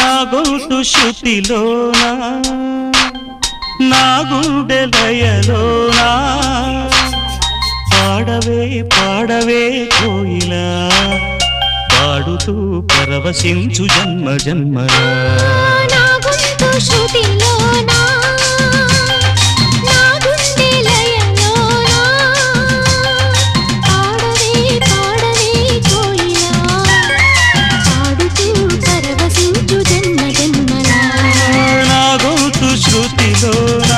నా గొంతు శృతిలోనా? నా గుండె లయలోనా పాడవే పాడవే కోయిలా. పాడుతూ పరవశించు జన్మ జన్మలా. so